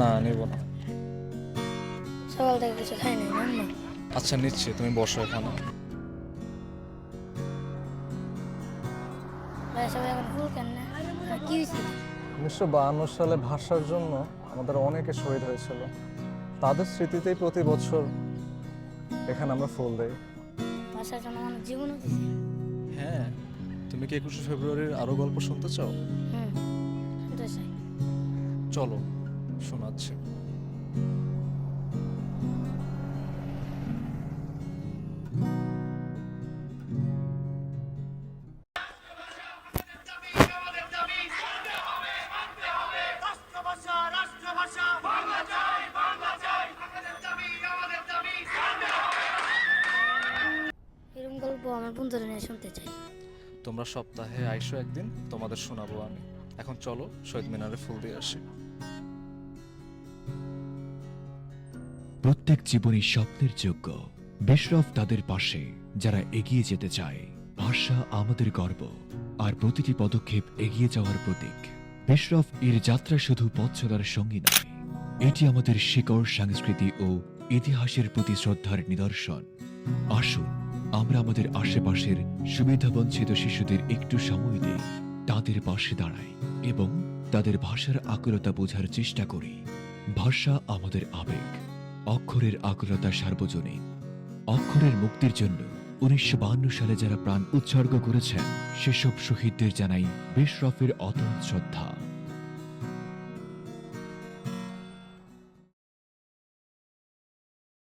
না নিব না। সকাল থেকে কিছু খাই নাই না আচ্ছা নিচ্ছি তুমি বসো এখানে। উনিশশো বাহান্ন সালে ভাষার জন্য আমাদের অনেকে শহীদ হয়েছিল। তাদের স্মৃতিতেই প্রতি বছর এখানে আমরা ফুল দেই। ভাষার জন্য আমার জীবনও দিছে। হ্যাঁ তুমি কি একুশে ফেব্রুয়ারির আরও গল্প শুনতে চাও? চলো। শোনাচ্ছি। আমার বন্ধুরা নিয়ে শুনতে চাই। তোমরা সপ্তাহে আইসো একদিন তোমাদের শোনাবো আমি। এখন চলো শহীদ মিনারে ফুল দিয়ে আসি। প্রত্যেক জীবনই স্বপ্নের যোগ্য। বেশরফ তাদের পাশে, যারা এগিয়ে যেতে চায়। ভাষা আমাদের গর্ব, আর প্রতিটি পদক্ষেপ এগিয়ে যাওয়ার প্রতীক। বেশরফ এর যাত্রা শুধু পথ চলার সঙ্গী নয়, এটি আমাদের শিকড়, সংস্কৃতি ও ইতিহাসের প্রতি শ্রদ্ধার নিদর্শন। আসুন, আমরা আমাদের আশেপাশের সুবিধাবঞ্চিত শিশুদের একটু সময় দিই, তাদের পাশে দাঁড়াই এবং তাদের ভাষার আকুলতা বোঝার চেষ্টা করি। ভাষা আমাদের আবেগ অক্ষরের আকুলতা সার্বজনীন। অক্ষরের মুক্তির জন্য উনিশশো সালে যারা প্রাণ উৎসর্গ করেছেন, সেসব শহীদদের জানাই বেশরফের অতল শ্রদ্ধা।